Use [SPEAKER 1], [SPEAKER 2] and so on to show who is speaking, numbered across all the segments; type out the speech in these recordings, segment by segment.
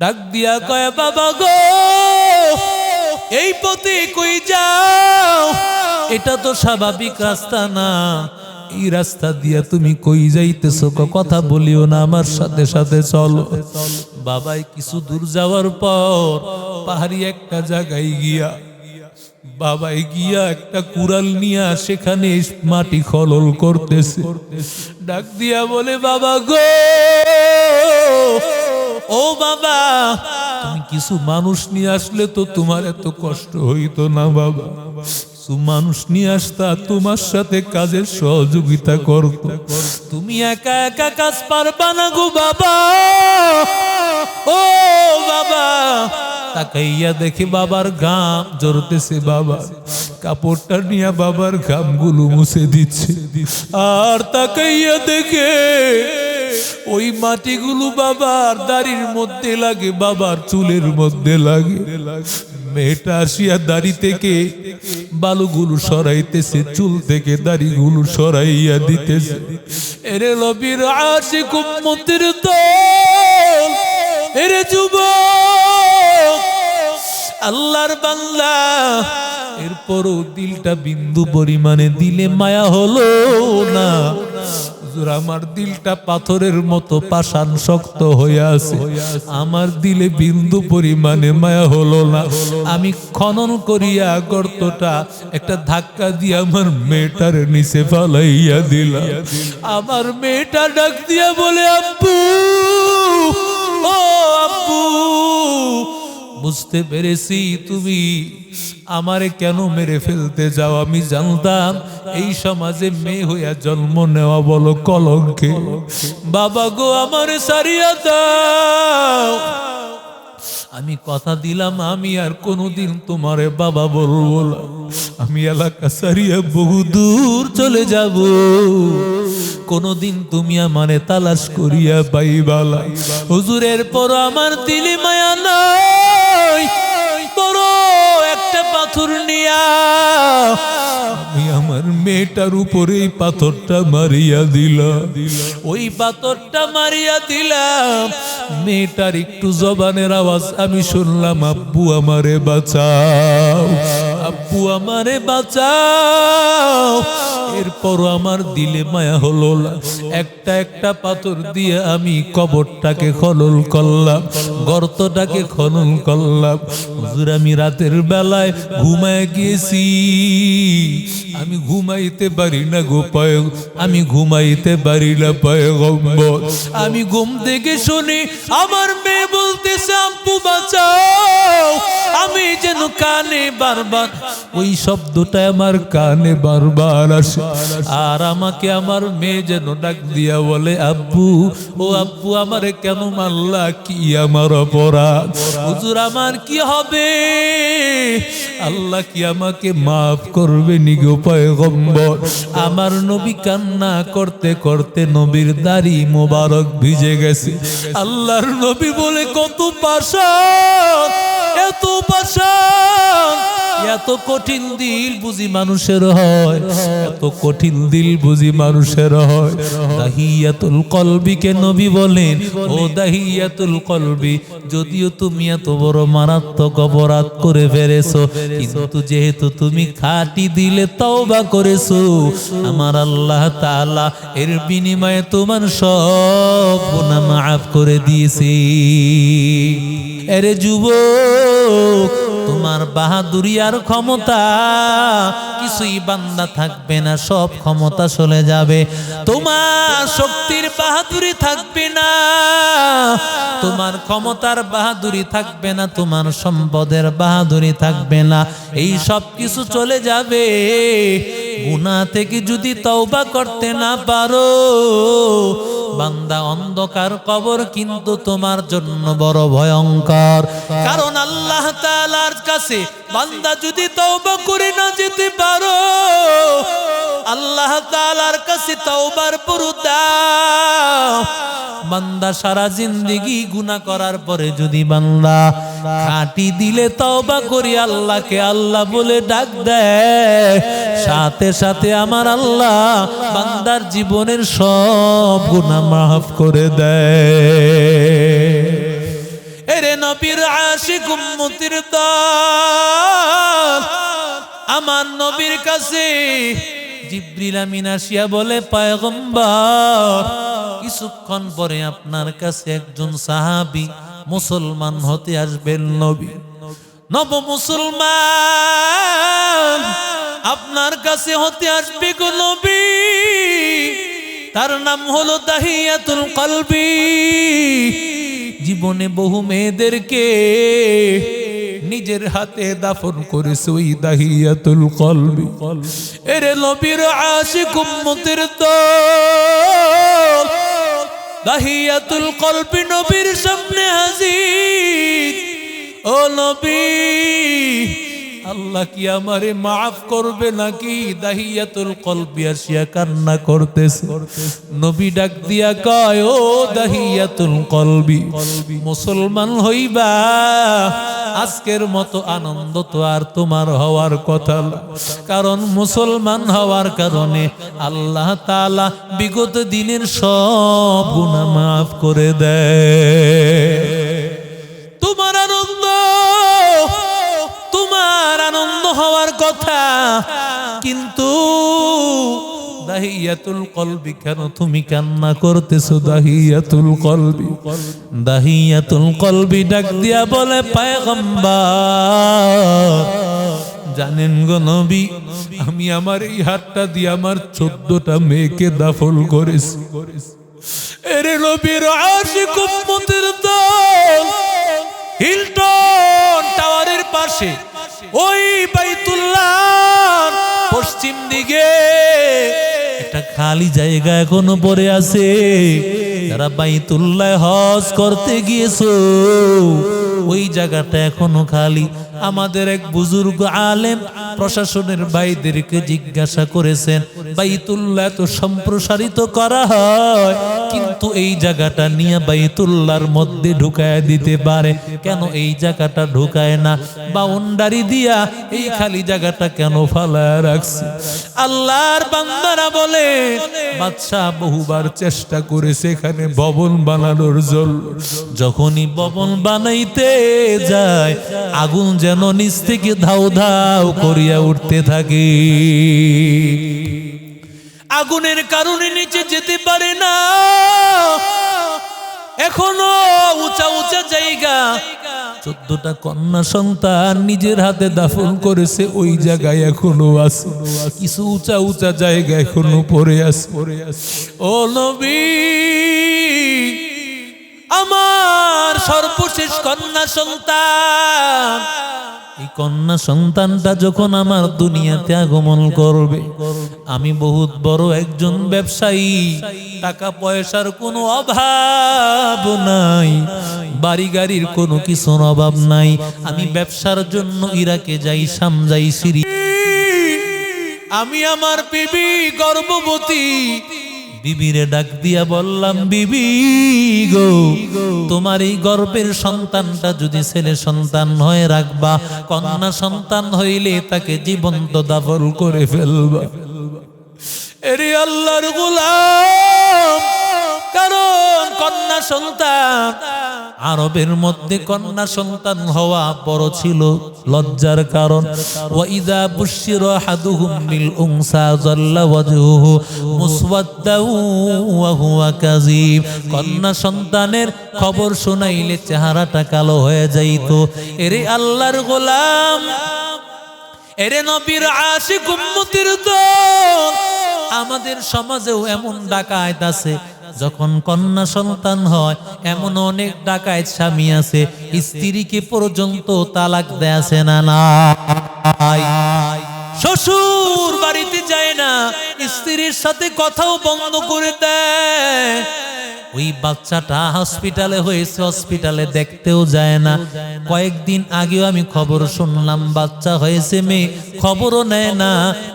[SPEAKER 1] ডাক দিয়া কয়, বাবা গো, এই পথে কই যাও? এটা তো স্বাভাবিক রাস্তা না। এই রাস্তা দিয়া তুমি কই যাইতেছো কথা বলিও না আমার সাথে সাথে, চলো। বাবাই কিছু দূর যাওয়ার পর পাহাড়ি একটা জায়গায় গিয়া, বাবাই গিয়া একটা কুড়াল নিয়া সেখানে মাটি খলল করতেছে। ডাক দিয়া বলে, বাবা গো ও বাবা, তুমি কিছু মানুষ নিয়ে আসলে তো তোমার এত কষ্ট হইতো না বাবা। মানুষ নিয়ে আসতা তোমার সাথে কাজের সহযোগিতা করত। তুমি একা একা কাজ পারবা না গো বাবা। ও বাবা, তাকাইয়া দেখে বাবার ঘাম জড়তেছে বাবা। কাপড়টা নিয়ে বাবার ঘামগুলো মুছে দিচ্ছে। আর তাকাইয়া দেখে ওই মাটিগুলো বাবার দাড়ির মধ্যে লাগে, বাবার চুলের মধ্যে লাগে। মেয়েটা আসিয়া দাড়ি থেকে বালুগুলো সরাইতেছে, চুল থেকে দাড়িগুলো সরাইয়া দিতেছে। এরে লবির আসে কুম্মতির দল, এরে যুবক, আল্লাহর বাংলা এরপরও দিলটা বিন্দু পরিমাণে দিলে মায়া হলো না। হুজুর, আমার দিলটা পাথরের মতো পাষাণ শক্ত হয়ে আছে। আমার দিলে বিন্দু পরিমাণে মায়া হলো না। আমি খনন করিয়া গর্তটা একটা ধাক্কা দিয়ে আমার মেয়েটার নিচে ফালাইয়া দিলাম। আমার মেয়েটা ডাক দিয়া বলে আব্বু ও আব্বু বুঝতে পেরেছি তুমি আমারে কেন মেরে ফেলতে যাও? আমি জানতাম এই সমাজে মেয়ে হইয়া জন্ম নেওয়া বলো কলঙ্কে। বাবা গো, আমারে সারিয়া দাও। আমি কথা দিলাম, আমি আর কোনোদিন তোমারে বাবা বলব না। আমি এলাকা সারিয়া বহু দূর চলে যাব। কোনোদিন তুমি আমারে তালাশ করিয়া পাইবালা হুজুরের পর আমার দিলি মায়া নাই। বড় একটা পাথর নিয়া আমার মেয়েটার উপরে এই পাথরটা মারিয়া দিলা। ওই পাথরটা মারিয়া দিলাম। মেয়েটার একটু জবানের আওয়াজ আমি শুনলাম, আব্বু, আমারে বাঁচাও। আব্বু আমারে বাঁচাও। এরপর আমার দিলে মায়া হলো একটা একটা পাথর দিয়ে আমি কবরটাকে খনন করলাম, গর্তটাকে খনন করলাম। হুজুর, আমি রাতের বেলায় ঘুমায় গিয়েছি। আমি ঘুমাইতে পারি না গো পায় আমি ঘুমাইতে পারি না পয়গম্বর। আমি ঘুম থেকে শুনি, আমার মেয়ে বলতেছে আব্বু বাঁচাও। যেন কানে বারবার, ওই শব্দটা আমার কানে বারবার আসে। আর আমাকে আমার মেয়ে যেন ডাক দিয়া বলে, আব্বু, ও আব্বু কেন মারলা? কি আমার অপরাধ? হুজুর, আমার কি হবে? আল্লাহ কি আমাকে মাফ করবে নিগো পয়গম্বর? আমার নবী কান্না করতে করতে নবীর দাড়ি মোবারক ভিজে গেছে। আল্লাহর নবী বলে, কত পাশা, এত পাশান এত কঠিন দিল বুঝি মানুষের হয়। এত কঠিন দিল বুঝি মানুষের হয়। দাহিয়াতুল কলবিকে নবী বলেন, ও দাহিয়াতুল কলবি, যদিও তুমি এত বড় মারাত্মক অপরাধ করে ফেলেছো, কিন্তু যেহেতু তুমি খাটি দিলে তওবা করেছ, আমার আল্লাহ তাআলা এর বিনিময়ে তোমার সব গুনাহ মাফ করে দিয়েছি। এরে যুবক তোমার বাহাদুরি আর ক্ষমতা, কিছুই বান্দা থাকবে না, সব ক্ষমতা চলে যাবে। তোমার শক্তির বাহাদুরি থাকবে না, তোমার ক্ষমতার বাহাদুরি থাকবে না, তোমার সম্পদের বাহাদুরি থাকবে না। এই সব কিছু চলে যাবে। গুণা থেকে যদি তওবা করতে না পারো, বান্দা অন্ধকার কবর কিন্তু তোমার জন্য বড় ভয়ঙ্কর। কারণ আল্লাহ তাআলার কাছে বান্দা যদি তওবা করে না যেতে পারো আল্লাহ তালার কাছে তওবার দাও। বান্দা সারা জিন্দেগি গুনাহ করার পরে যদি বান্দা খাটি দিলে তওবা করি, আল্লাহকে আল্লাহ বলে ডাক দেয়। সাথে সাথে আমার আল্লাহ বান্দার জীবনের সব গুনাহ মাফ করে দেয়। এরে নবীর আশিক উম্মতির দল, আমার নবীর কাছে জিব্রিল আমিন আসিয়া বলে, পয়গম্বর, কিছুক্ষণ পরে আপনার কাছে একজন সাহাবী মুসলমান হতে আসবেন নবী। নব মুসলমান, আপনার কাছে হতে আসবে গো নবী। তার নাম হলো দাহিয়াতুল কলবি। জীবনে বহু মেয়েদেরকে নিজের হাতে দাফন করেছে ওই দাহিয়াতুল কলবি। এরে নবীর আশিক উম্মতের দাহিয়াতুল কলবি নবীর সামনে হাজির। ও নবী আল্লাহ কি আমারে মাফ করবে নাকি? দাহিয়াতুল কলবি আসিয়া কান্না করতেছে। নবী ডাক দিয়া কয়, ও দাহিয়াতুল কলবি, মুসলমান হইবা? আজকের মতো আনন্দ তো আর তোমার হওয়ার কথা। কারণ মুসলমান হওয়ার কারণে আল্লাহ তাআলা বিগত দিনের সব গুনাহ মাফ করে দেয়। দাহিয়াতুল কলবি কেন তুমি কান্না করতেছো? দাহিয়াতুল কলবি। দাহিয়াতুল কলবি ডাক দিয়া বলে, পায়গম্বর, জানেন গো নবী, আমি আমার এই হাতটা দিয়ে আমার চোদ্দটা মেয়েকে দাফল করেছি। এরে নবীর আশিক উম্মতের দল, হিলটন টাওয়ারের পাশে, ওই বাইতুল্লাহ পশ্চিম দিকে খালি জায়গা এখনও পরে আছে। যারা বাইতুল্লাহ হজ করতে গিয়েছো ওই জায়গাটা এখনও খালি। আমাদের এক বুজুর্গ আলেম প্রশাসনের ভাইদেরকে জিজ্ঞাসা করেছেন, বাইতুল্লাহ তো সম্প্রসারিত করা হয়, কিন্তু এই জায়গাটা নিয়ে বাইতুল্লাহর মধ্যে ঢুকায় দিতে পারে। কেন এই জায়গাটা ঢুকায় না? বাউন্ডারি দিয়া এই খালি জায়গাটা কেন ফালায় রাখছে? আল্লাহর বান্দারা বলে, বাদশাহ বহুবার চেষ্টা করেছে এখানে ভবন বানানোর জন্য, যখনই ভবন বানাইতে যায়, আগুন যেন নিচ থেকে ধাউ ধাউ করিয়া উঠতে থাকে। আগুনের কারণে নিচে যেতে পারে না। এখনও উঁচা উঁচা জায়গা। চোদ্দটা কন্যা সন্তান নিজের হাতে দাফন করেছে, ওই জায়গায় এখনও আছে। কিছু উঁচা উঁচা জায়গা এখনও পরে পড়ে আছে। ও নবী, আমার সর্বশেষ কন্যা সন্তান এই কন্যা সন্তানটা যখন আমার দুনিয়াতে আগমন করবে, আমি বহুত বড় একজন ব্যবসায়ী, টাকা পয়সার কোনো অভাব নাই বাড়ি গাড়ির কোনো কিছুর অভাব নাই। আমি ব্যবসার জন্য ইরাকে যাই সাম যাই, সিরি আমি আমার বিবি গর্ভবতী বিবিরে ডাক দিয়া বললাম, বিবি গো, তোমার এই গর্বের সন্তানটা যদি ছেলে সন্তান হয়ে রাখবা, কন্যা সন্তান হইলে তাকে জীবন্ত দাফল করে ফেলবা। এরে আল্লাহর গোলাম কারণ কন্যা সন্তান। আরবের মধ্যে কন্যা সন্তান হওয়া বড় ছিল লজ্জার কারণ। ওয়াইদা বুশির হাদুহুম বিল উনসা জাল্লা ওয়াজহুহু মুসওয়াদ্দাউ ওয়া হুয়া কাযীব। কন্যা সন্তানের খবর শোনাইলে চেহারাটা কালো হয়ে যাইতো। এরে আল্লাহর গোলাম, এরে নবীর আশিক উম্মতির দল। আমাদের সমাজেও এমন ডাকাত আছে যখন কন্যা সন্তান হয়, এমন অনেক ডাকায় স্বামী আছে, স্ত্রীকে পর্যন্ত তালাক দেয়াছে না নাই শ্বশুর বাড়িতে যায় না, স্ত্রীর সাথে কথাও বন্ধ করে দেয়। ওই বাচ্চাটা হসপিটালে হয়েছে হসপিটালে দেখতেও যায় না। কয়েকদিন আগেও আমি খবর শুনলাম, বাচ্চা হয়েছে মেয়ে, খবরও নেয় না,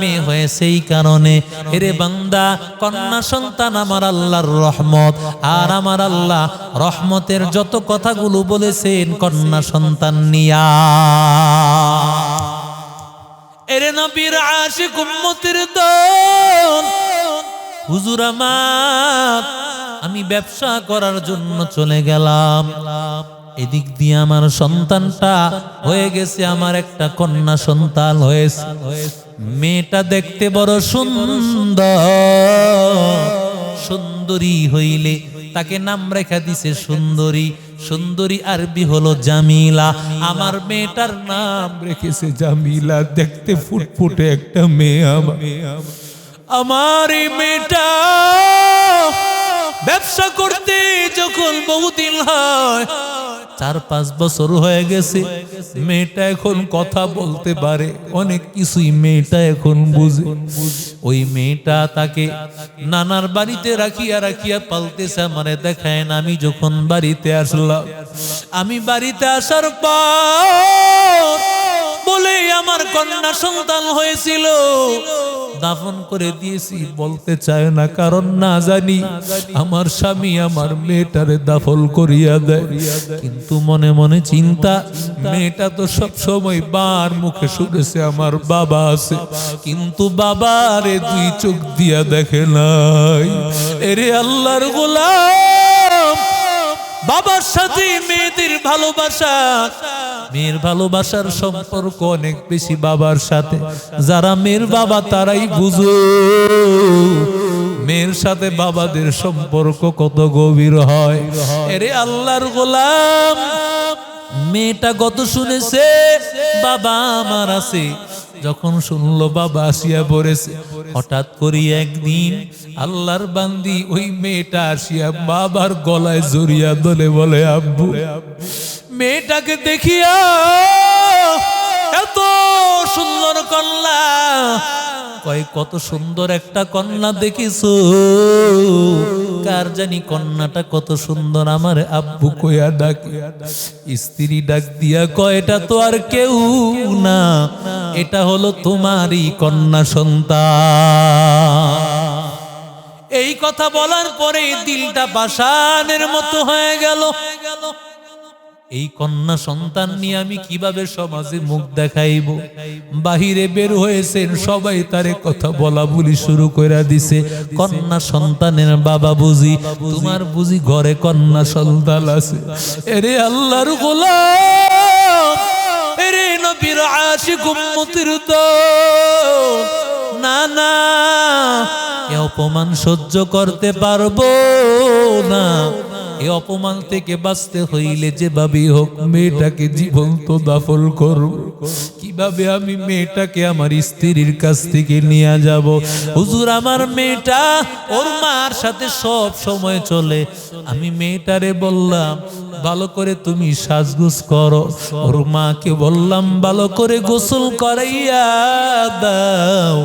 [SPEAKER 1] মেয়ে হয়েছে এই কারণে। এরে বান্দা, কন্যা সন্তান আমার আল্লাহর রহমত, আর আমার আল্লাহ রহমতের যত কথাগুলো বলেছেন কন্যা সন্তান নিয়া। এরে নবীর আশিক উম্মতের দল, হুজুর আমার আমি ব্যবসা করার জন্য চলে গেলাম। এদিক দিয়ে আমার সন্তানটা হয়ে গেছে, আমার একটা কন্যা সন্তান হয়েছে। মেয়েটা দেখতে বড় সুন্দর। সুন্দরী হইলে তাকে নাম রেখা দিছে সুন্দরী। সুন্দরী আরবি হলো জামিলা। আমার মেয়েটার নাম রেখেছে জামিলা। দেখতে ফুটফুটে একটা মেয়ে আমার। আমার মেয়েটা ব্যবসা করতে যখন বহুদিন হয়, চার পাঁচ বছর হয়ে গেছে, মেয়েটা এখন কথা বলতে পারে, অনেক কিছুই মেয়েটা এখন বুঝে। ওই মেয়েটা তাকে নানার বাড়িতে রাখিয়া রাখিয়া পালতেছে মানে দেখায় না আমি যখন বাড়িতে আসলাম, আমি বাড়িতে আসার পর বলে আমার কন্যা সন্তান হয়েছিল। দাফন করে দিয়েছি, বলতে চায় না, কারণ না জানি আমার স্বামী আমার মেয়েটারে দাফল করিয়া দেয়। কিন্তু মনে মনে চিন্তা, মেয়েটা তো সব সময় বার মুখে শুনেছে, আমার বাবা আছে। কিন্তু বাবারে দুই চোখ দিয়া দেখে নাই। এরে আল্লাহর গোলাম! বাবার সাথে মেয়েদের ভালোবাসা। মেয়ের ভালোবাসার সম্পর্ক অনেক বেশি বাবার সাথে। যারা মেয়ের বাবা, তারাই বুঝো। মেয়ের সাথে বাবাদের সম্পর্ক কত গভীর হয়। এরে আল্লাহর গোলাম, মেয়েটা কত শুনেছে, বাবা আমার আছে। যখন শুনলো বাবা আসিয়া পড়েছে, হঠাৎ করি একদিন আল্লাহর বান্দি ওই মেয়েটা আসিয়া বাবার গলায় জড়িয়া দলে বলে, আব্বু, মেয়েটাকে দেখিয়া এত সুন্দর কন্যা কয়, কত সুন্দর একটা কন্যা দেখিছো। কার জানি কন্যাটা কত সুন্দর, আমার আব্বু কয়া ডাক। স্ত্রী ডাক দিয়া কয়, এটা তো আর কেউ না, এটা হলো তোমারই কন্যা সন্তান। এই কথা বলার পরে দিলটা বাসানের মতো হয়ে গেল। এই কন্যা সন্তান নিয়ে আমি কীভাবে সমাজে মুখ দেখাইব? বাহিরে বের হয়েছেন, সবাই তারে কথা বলা বলি শুরু করে দিছে। কন্যা সন্তানের বাবা বুঝি, তোমার বুঝি ঘরে কন্যা সন্তান আছে। এরে আল্লাহর না অপমান সহ্য করতে পারব না। এ অপমান থেকে বাঁচতে হইলে যেভাবে হোক মেয়েটাকে জীবন্ত দাফল করব কীভাবে আমি মেয়েটাকে আমার স্ত্রীর কাছ থেকে নিয়ে যাব? হুজুর, আমার মেয়েটা ওর মার সাথে সব সময় চলে। আমি মেয়েটারে বললাম, ভালো করে তুমি সাজগুজ করো। ওর মাকে বললাম, ভালো করে গোসল করাইয়া দাও।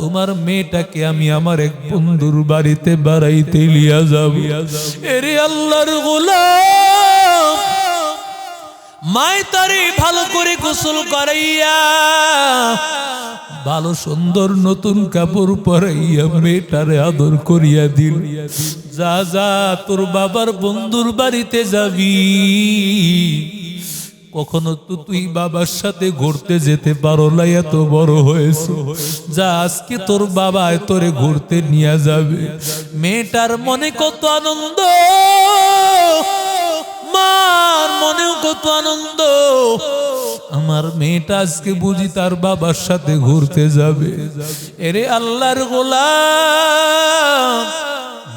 [SPEAKER 1] তোমার মেয়েটাকে আমি আমার এক বন্ধুর বাড়িতে বাড়াইতে লিয়া যাব। এরে আল্লাহর গোলাম, মায় তারে ভালো করে গোসল করাইয়া, ভালো সুন্দর নতুন কাপড় পরাইয়া মেয়েটারে আদর করিয়া দিল। যা যা, তোর বাবার বন্ধুর বাড়িতে যাবি। কখনো তো তুই বাবার সাথে ঘুরতে যেতে পারো না, এত বড় হয়েছে। যা আজকে তোর বাবা তোরে ঘুরতে নিয়ে যাবে। মেয়েটার মনে কত আনন্দ, মার মনেও কত আনন্দ। আমার মেয়েটা আজকে বুঝি তার বাবার সাথে ঘুরতে যাবে। এরে আল্লাহর গোলাম,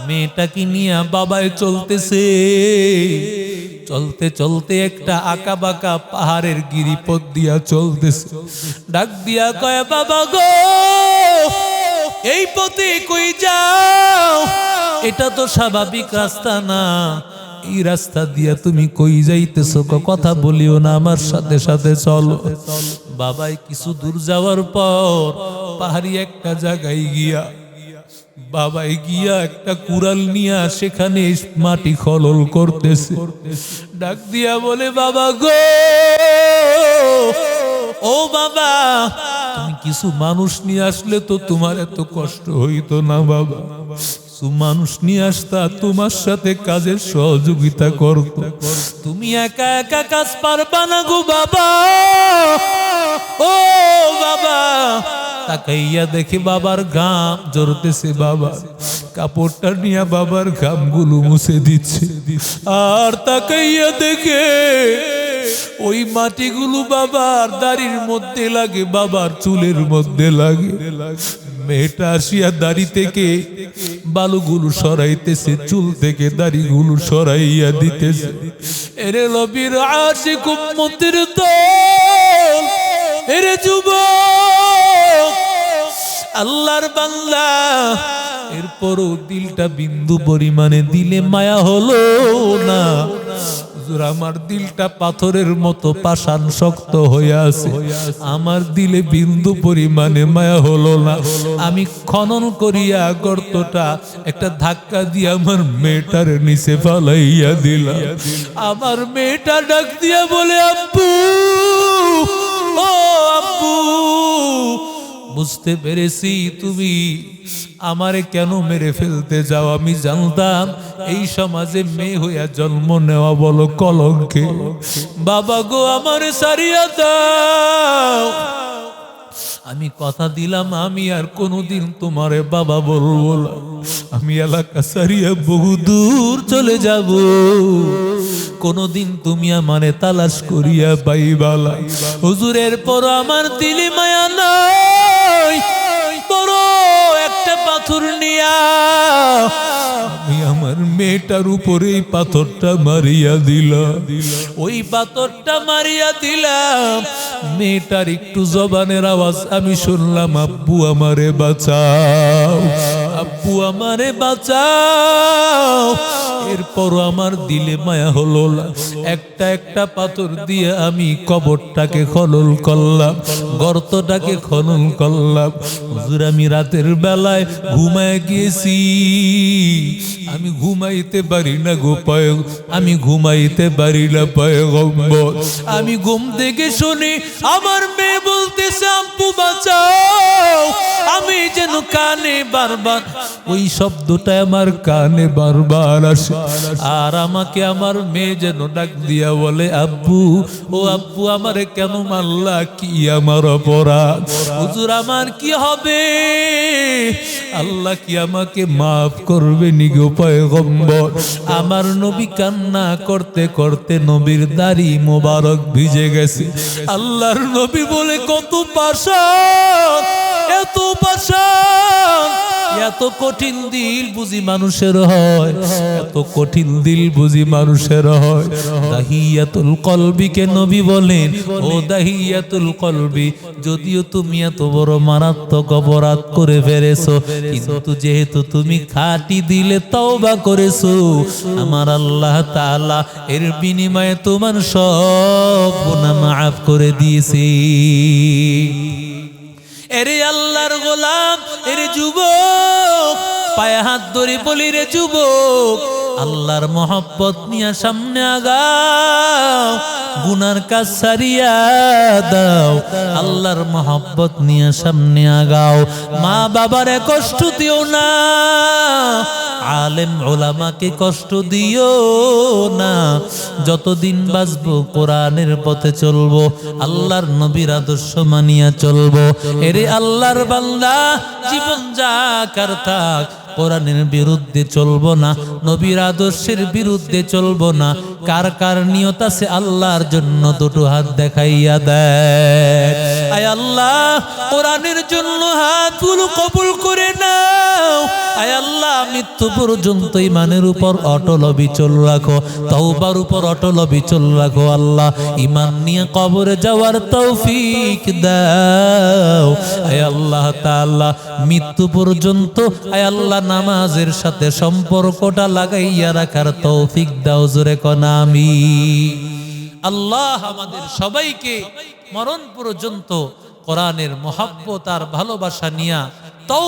[SPEAKER 1] মেয়েটাকে নিয়ে বাবায় চলতেছে। চলতে চলতে একটা আঁকা বাঁকা পাহাড়ের গিরিপথ দিয়া চলতেছে। ডাক দিয়া কয়, বাবা গো, এই পথে কই যাও? এটা তো স্বাভাবিক রাস্তা না। এই রাস্তা দিয়া তুমি কই যাইতেছো কথা বলিও না আমার সাথে সাথে চলো। বাবাই কিছু দূর যাওয়ার পর পাহাড়ি একটা জায়গায় গিয়া বাবাই গিয়া একটা কুড়াল নিয়া সেখানে মাটি খলল করতেছে। ডাক দিয়া বলে, বাবা গো, ও বাবা, তুমি কিছু মানুষ নিয়ে আসলে তো তোমার এত কষ্ট হইতো না বাবা। মানুষ নিয়ে আসতা তোমার সাথে কাজের সহযোগিতা করত। তুমি একা একা কাজ পারবা না গো বাবা। ও বাবা তাকাইয়া দেখে বাবার ঘাম জড়তেছে বাবা কাপড়টা নিয়ে বাবার ঘামগুলো মুছে দিচ্ছে। আর তাকাইয়া দেখে ওই মাটিগুলো বাবার দাড়ির মধ্যে লাগে, বাবার চুলের মধ্যে লাগে। মেয়েটা আসিয়া দাড়ি থেকে বালুগুলো সরাইতেছে, চুল থেকে দাড়িগুলো সরাইয়া দিতেছে। এরে লবির আসে কুম্মতির দল, এরে যুবক! আল্লাহর বাংলা এরপরও দিলটা বিন্দু পরিমাণে দিলে মায়া হলো না। আমার দিলটা পাথরের মতো পাষাণ শক্ত হয়ে আছে। আমার দিলে বিন্দু পরিমাণে মায়া হলো না। আমি খনন করিয়া গর্তটা একটা ধাক্কা দিয়ে আমার মেয়েটার নিচে ফালাইয়া দিলাম। আমার মেয়েটা ডাক দিয়া বলে, আব্বু, ও আব্বু বুঝতে পেরেছি তুমি। আমারে কেন মেরে ফেলতে যাও? আমি জানতাম এই সমাজে মেয়ে হইয়া জন্ম নেওয়া বলো কলঙ্কে। বাবা গো, আমার সারিয়া দাও। আমি কথা দিলাম, আমি আর কোনোদিন তোমারে বাবা বলব আমি এলাকা সারিয়ে বহু দূর চলে যাব। কোনোদিন তুমি আমারে তালাশ করিয়া পাইবালা হুজুরের পর আমার দিলি মায়া নাই। মেয়েটার উপরে পাথরটা মারিয়া দিল। ওই পাথরটা মারিয়া দিলাম। মেয়েটার একটু জবানের আওয়াজ আমি শুনলাম, আব্বু আমারে বাঁচাও। আব্বু আমারে বাঁচাও। এরপর আমার দিলে মায়া হলো না। একটা একটা পাথর দিয়ে আমি কবরটাকে খনন করলাম, গর্তটাকে খনন করলাম। হুজুর, আমি রাতের বেলায় ঘুমায় গিয়েছি। আমি ঘুমাইতে পারি না গো পায় আমি ঘুমাইতে পারি না পয়গম্বর। আমি ঘুম থেকে শুনি আমার মেয়ে বলতেছে আব্বু বাঁচাও। আমি যেন কানে বারবার ওই শব্দটা আমার কানে বারবার আসে। আর আমাকে আমার মেয়ে যেন ডাক দিয়া বলে, আব্বু, ও আব্বু, আমারে কেন মারলা? কি আমার অপরাধ? হুজুর, আমার কি হবে? আল্লাহ কি আমাকে মাফ করবে নিগো পয়গম্বর? আমার নবী কান্না করতে করতে নবীর দাড়ি মোবারক ভিজে গেছে। আল্লাহর নবী বলে, কত পাশান এত পাশান এত কঠিন দিল বুঝি মানুষের হয়। এত কঠিন দিল বুঝি মানুষের হয়। দাহিয়াতুল কলবিকে নবী বলেন, ও দাহিয়াতুল কলবি, যদিও তুমি এত বড় মারাত্মক অপরাধ করে ফেলেছো, কিন্তু যেহেতু তুমি খাঁটি দিলে তওবা করেছ, আমার আল্লাহ তাআলা এর বিনিময়ে তোমার সব গুনাহ মাফ করে দিয়েছি। এরে আল্লাহর গোলাম, এরে যুবক, পায়ে হাত ধরে বলি রে যুবক, আল্লাহর মহব্বত নিয়ে সামনে আগাও, গুনার কাজ সারিয়া দাও, আল্লাহর মহব্বত নিয়ে সামনে আগাও। মা বাবারে কষ্ট দিও না আলেম ওলামাকে কষ্ট দিও না। যতদিন বাঁচব, কোরআনের পথে চলবো, আল্লাহর নবীর আদর্শ মানিয়া চলবো। এরে আল্লাহর বান্দা, জীবন যাকার থাক কোরআনের বিরুদ্ধে চলবো না, নবীর আদর্শের বিরুদ্ধে চলবো না। কার কার নিয়ত আছে আল্লাহর জন্য দুটো হাত দেখাইয়া দেয়। আয় আল্লাহ, কোরআনের জন্য হাতগুলো কবুল করে নাও। আয় আল্লাহ, মৃত্যু পর্যন্ত ইমানের উপর অটল বিচল রাখো, তওবার উপর অটল বিচল রাখো আল্লাহ। ইমান নিয়ে কবরে যাওয়ার তৌফিক দাও। আয় আল্লাহ তাআলা, মৃত্যু পর্যন্ত, আয় আল্লাহ নামাজের সাথে সম্পর্কটা লাগাইয়া রাখার তৌফিক দাও জোরে কনামি আল্লাহ আমাদের সবাইকে মরণ পর্যন্ত কোরআনের মহাব্বত আর ভালোবাসা নিয়া তও